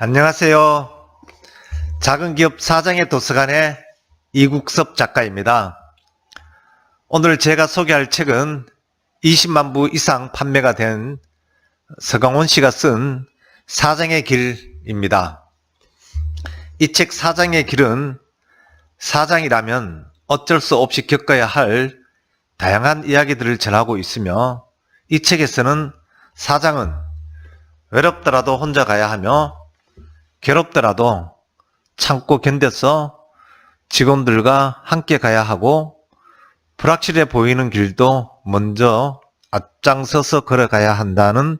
안녕하세요. 작은 기업 사장의 도서관의 이국섭 작가입니다. 오늘 제가 소개할 책은 20만 부 이상 판매가 된 서강원 씨가 쓴 사장의 길입니다. 이 책 사장의 길은 사장이라면 어쩔 수 없이 겪어야 할 다양한 이야기들을 전하고 있으며 이 책에서는 사장은 외롭더라도 혼자 가야 하며 괴롭더라도 참고 견뎌서 직원들과 함께 가야 하고 불확실해 보이는 길도 먼저 앞장서서 걸어가야 한다는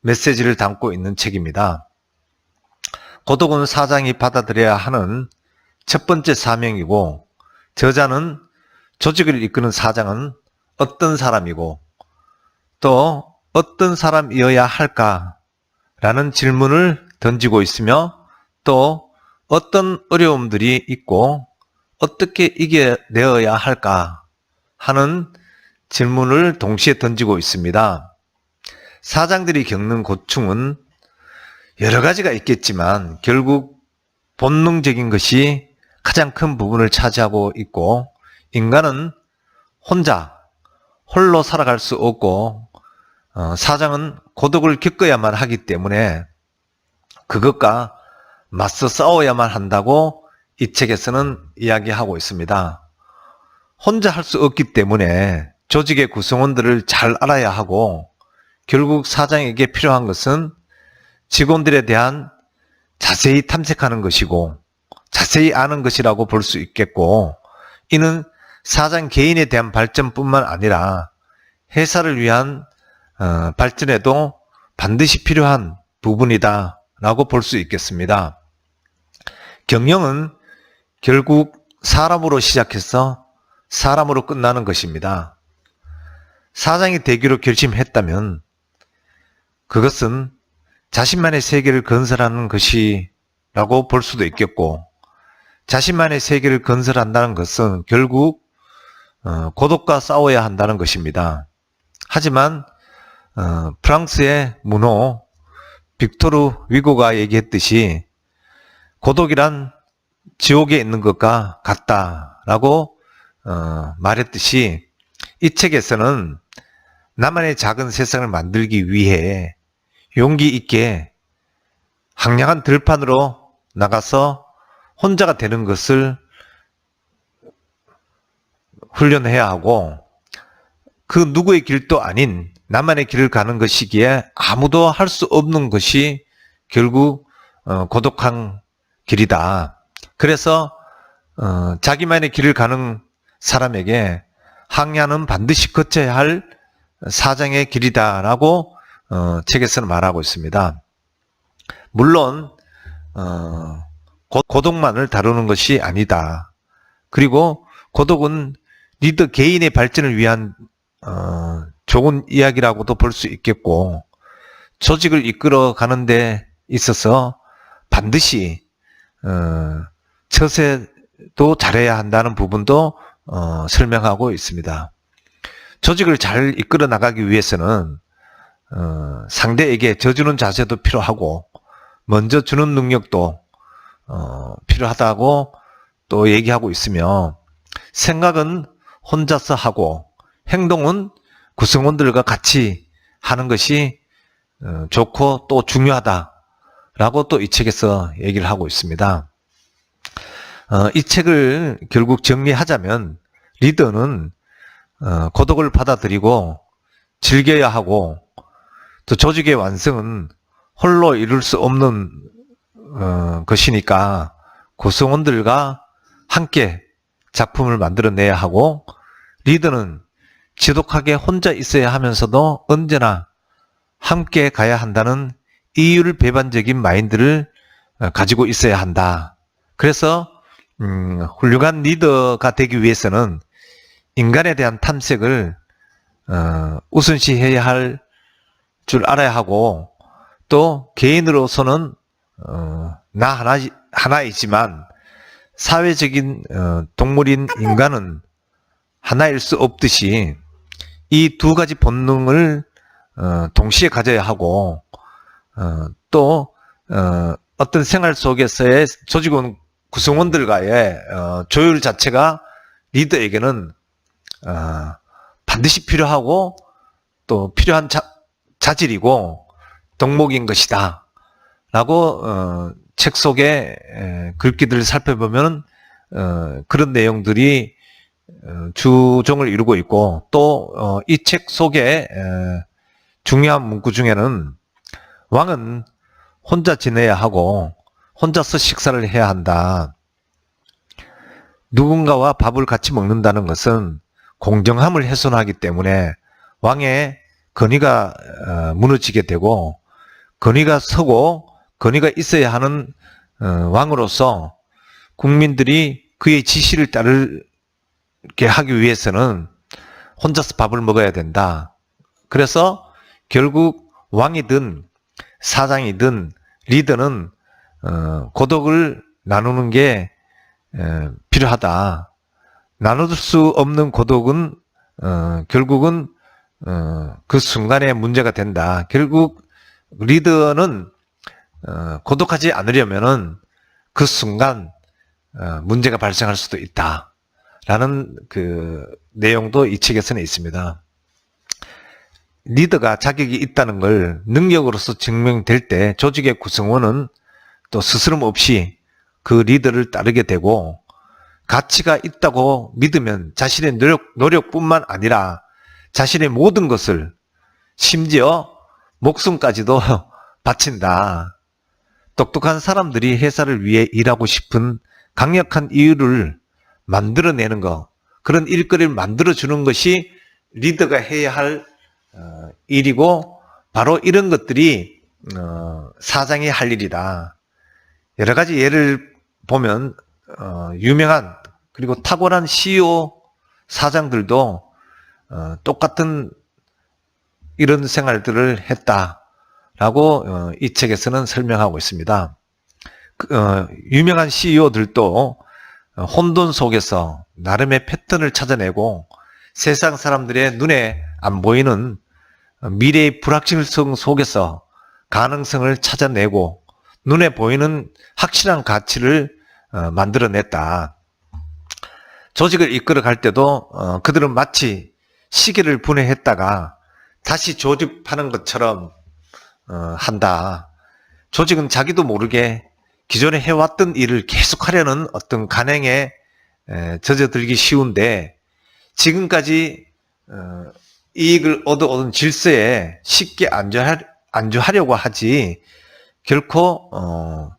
메시지를 담고 있는 책입니다. 고독은 사장이 받아들여야 하는 첫 번째 사명이고 저자는 조직을 이끄는 사장은 어떤 사람이고 또 어떤 사람이어야 할까라는 질문을 던지고 있으며 또 어떤 어려움들이 있고 어떻게 이겨내어야 할까 하는 질문을 동시에 던지고 있습니다. 사장들이 겪는 고충은 여러 가지가 있겠지만 결국 본능적인 것이 가장 큰 부분을 차지하고 있고 인간은 혼자 홀로 살아갈 수 없고 어, 사장은 고독을 겪어야만 하기 때문에 그것과 맞서 싸워야만 한다고 이 책에서는 이야기하고 있습니다. 혼자 할 수 없기 때문에 조직의 구성원들을 잘 알아야 하고 결국 사장에게 필요한 것은 직원들에 대한 자세히 탐색하는 것이고 자세히 아는 것이라고 볼 수 있겠고 이는 사장 개인에 대한 발전뿐만 아니라 회사를 위한 어, 발전에도 반드시 필요한 부분이다 라고 볼 수 있겠습니다. 경영은 결국 사람으로 시작해서 사람으로 끝나는 것입니다. 사장이 되기로 결심했다면 그것은 자신만의 세계를 건설하는 것이라고 볼 수도 있겠고 자신만의 세계를 건설한다는 것은 결국 어, 고독과 싸워야 한다는 것입니다. 하지만 어, 프랑스의 문호 빅토르 위고가 얘기했듯이 고독이란 지옥에 있는 것과 같다라고 어, 말했듯이 이 책에서는 나만의 작은 세상을 만들기 위해 용기 있게 황량한 들판으로 나가서 혼자가 되는 것을 훈련해야 하고 그 누구의 길도 아닌 나만의 길을 가는 것이기에 아무도 할 수 없는 것이 결국 어, 고독한 길이다. 그래서 어, 자기만의 길을 가는 사람에게 항야는 반드시 거쳐야 할 사장의 길이다라고 어, 책에서는 말하고 있습니다. 물론 어, 고- 고독만을 다루는 것이 아니다. 그리고 고독은 리더 개인의 발전을 위한 어, 좋은 이야기라고도 볼 수 있겠고 조직을 이끌어 가는데 있어서 반드시 어, 처세도 잘해야 한다는 부분도 어, 설명하고 있습니다. 조직을 잘 이끌어 나가기 위해서는 어, 상대에게 져주는 자세도 필요하고 먼저 주는 능력도 어, 필요하다고 또 얘기하고 있으며 생각은 혼자서 하고 행동은 구성원들과 같이 하는 것이 어, 좋고 또 중요하다라고 또 이 책에서 얘기를 하고 있습니다. 어, 이 책을 결국 정리하자면 리더는 어, 고독을 받아들이고 즐겨야 하고 또 조직의 완성은 홀로 이룰 수 없는 어, 것이니까 구성원들과 함께 작품을 만들어내야 하고 리더는 지독하게 혼자 있어야 하면서도 언제나 함께 가야 한다는 이율 배반적인 마인드를 어, 가지고 있어야 한다. 그래서 음, 훌륭한 리더가 되기 위해서는 인간에 대한 탐색을 어, 우선시해야 할 줄 알아야 하고 또 개인으로서는 어, 나 하나 하나이지만 사회적인 어, 동물인 인간은 하나일 수 없듯이 이 두 가지 본능을 어, 동시에 가져야 하고 어, 또 어, 어떤 생활 속에서의 조직원 구성원들과의 어, 조율 자체가 리더에게는 어, 반드시 필요하고 또 필요한 자, 자질이고 덕목인 것이다. 라고 어, 책 속에 에, 글귀들을 살펴보면 어, 그런 내용들이 어, 주종을 이루고 있고 또 이 책 속에 에, 중요한 문구 중에는 왕은 혼자 지내야 하고 혼자서 식사를 해야 한다. 누군가와 밥을 같이 먹는다는 것은 공정함을 훼손하기 때문에 왕의 권위가 어, 무너지게 되고 권위가 서고 권위가 있어야 하는 어, 왕으로서 국민들이 그의 지시를 따르 게 하기 위해서는 혼자서 밥을 먹어야 된다. 그래서 결국 왕이든 사장이든 리더는 어, 고독을 나누는 게 에, 필요하다. 나눌 수 없는 고독은 어, 결국은 어, 그 순간에 문제가 된다. 결국 리더는 어, 고독하지 않으려면은 그 순간 어, 문제가 발생할 수도 있다. 라는 그 내용도 이 책에서는 있습니다. 리더가 자격이 있다는 걸 능력으로서 증명될 때 조직의 구성원은 또 스스럼 없이 그 리더를 따르게 되고 가치가 있다고 믿으면 자신의 노력, 노력뿐만 아니라 자신의 모든 것을 심지어 목숨까지도 바친다. 똑똑한 사람들이 회사를 위해 일하고 싶은 강력한 이유를 만들어내는 것, 그런 일거리를 만들어주는 것이 리더가 해야 할 어, 일이고 바로 이런 것들이 어, 사장이 할 일이다. 여러 가지 예를 보면 어, 유명한 그리고 탁월한 CEO 사장들도 어, 똑같은 이런 생활들을 했다라고 어, 이 책에서는 설명하고 있습니다. 그, 어, 유명한 CEO들도 혼돈 속에서 나름의 패턴을 찾아내고 세상 사람들의 눈에 안 보이는 미래의 불확실성 속에서 가능성을 찾아내고 눈에 보이는 확실한 가치를 어, 만들어냈다. 조직을 이끌어 갈 때도 어, 그들은 마치 시계를 분해했다가 다시 조립하는 것처럼 어, 한다. 조직은 자기도 모르게 기존에 해왔던 일을 계속하려는 어떤 간행에 에, 젖어들기 쉬운데 지금까지 어, 이익을 얻어오는 질서에 쉽게 안주하, 안주하 려고 하지 결코 어,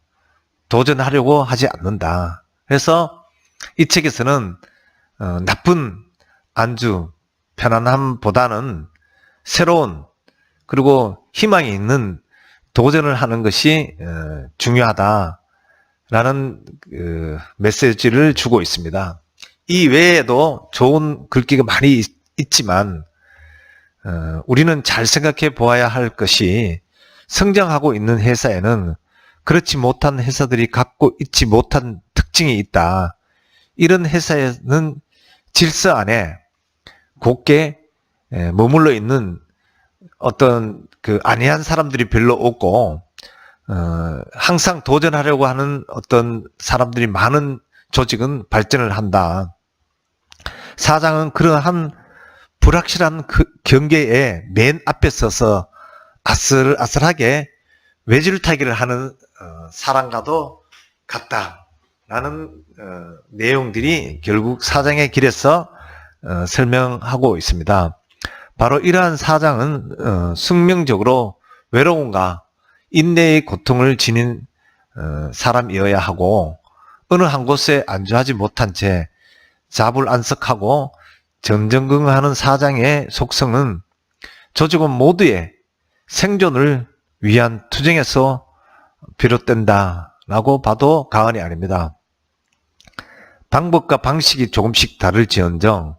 도전하려고 하지 않는다. 그래서 이 책에서는 어, 나쁜 안주, 편안함보다는 새로운 그리고 희망이 있는 도전을 하는 것이 어, 중요하다라는 그 메시지를 주고 있습니다. 이 외에도 좋은 글귀가 많이 있, 있지만 어, 우리는 잘 생각해 보아야 할 것이 성장하고 있는 회사에는 그렇지 못한 회사들이 갖고 있지 못한 특징이 있다. 이런 회사에는 질서 안에 곱게 에, 머물러 있는 어떤 그 안이한 사람들이 별로 없고 어, 항상 도전하려고 하는 어떤 사람들이 많은 조직은 발전을 한다. 사장은 그러한 불확실한 그 경계에 맨 앞에 서서 아슬아슬하게 외줄타기를 하는 어, 사람과도 같다라는 어, 내용들이 결국 사장의 길에서 어, 설명하고 있습니다. 바로 이러한 사장은 어, 숙명적으로 외로움과 인내의 고통을 지닌 어, 사람이어야 하고 어느 한 곳에 안주하지 못한 채 자불안석하고 전전긍긍하는 사장의 속성은 조직원 모두의 생존을 위한 투쟁에서 비롯된다라고 봐도 과언이 아닙니다. 방법과 방식이 조금씩 다를지언정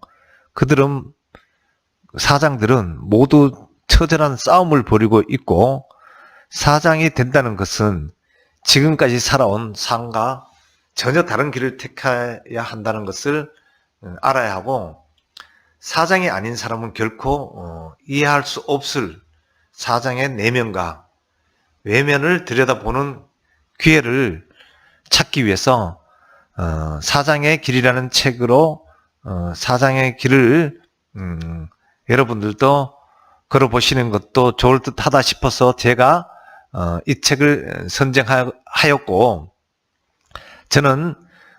그들은 사장들은 모두 처절한 싸움을 벌이고 있고 사장이 된다는 것은 지금까지 살아온 삶과 전혀 다른 길을 택해야 한다는 것을 어, 알아야 하고 사장이 아닌 사람은 결코 어, 이해할 수 없을 사장의 내면과 외면을 들여다보는 기회를 찾기 위해서 어, 사장의 길이라는 책으로 어, 사장의 길을 음, 여러분들도 걸어보시는 것도 좋을 듯 하다 싶어서 제가 어, 이 책을 선정하였고 저는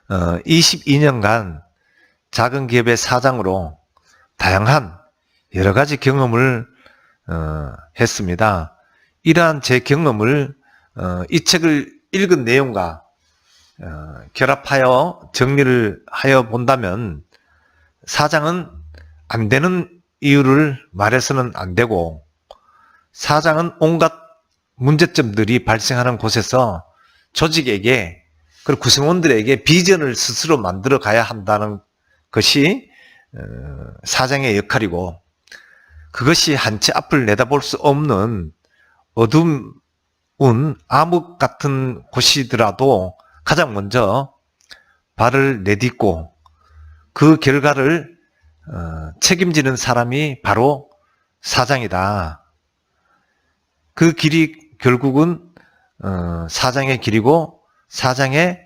어, 22년간 작은 기업의 사장으로 다양한 여러 가지 경험을 어, 했습니다. 이러한 제 경험을 어, 이 책을 읽은 내용과 어, 결합하여 정리를 하여 본다면 사장은 안 되는 이유를 말해서는 안 되고 사장은 온갖 문제점들이 발생하는 곳에서 조직에게 그리고 구성원들에게 비전을 스스로 만들어 가야 한다는 것이 어, 사장의 역할이고 그것이 한채 앞을 내다볼 수 없는 어두운 암흑 같은 곳이더라도 가장 먼저 발을 내딛고 그 결과를 어, 책임지는 사람이 바로 사장이다. 그 길이 결국은 어, 사장의 길이고 사장의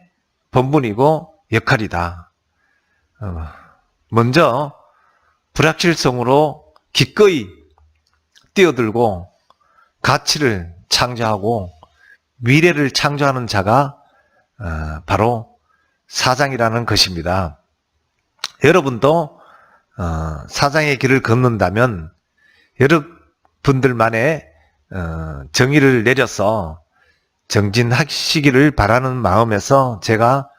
본분이고 역할이다. 어, 먼저 불확실성으로 기꺼이 뛰어들고 가치를 창조하고 미래를 창조하는 자가 어, 바로 사장이라는 것입니다. 여러분도 어, 사장의 길을 걷는다면 여러분들만의 어, 정의를 내려서 정진하시기를 바라는 마음에서 제가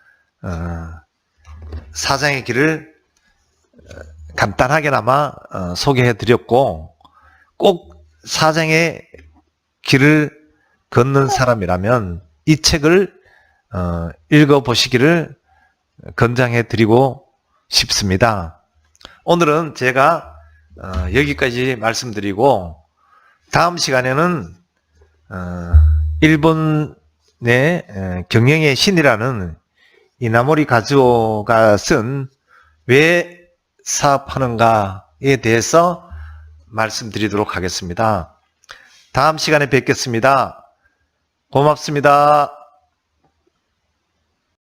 어, 사장의 길을 어, 간단하게나마 어, 소개해 드렸고 꼭 사장의 길을 걷는 사람이라면 이 책을 어, 읽어 보시기를 권장해 드리고 싶습니다. 오늘은 제가 어, 여기까지 말씀드리고 다음 시간에는 어, 일본의 에, 경영의 신이라는 이나모리 가즈오가 쓴 왜 사업하는가에 대해서 말씀드리도록 하겠습니다. 다음 시간에 뵙겠습니다. 고맙습니다.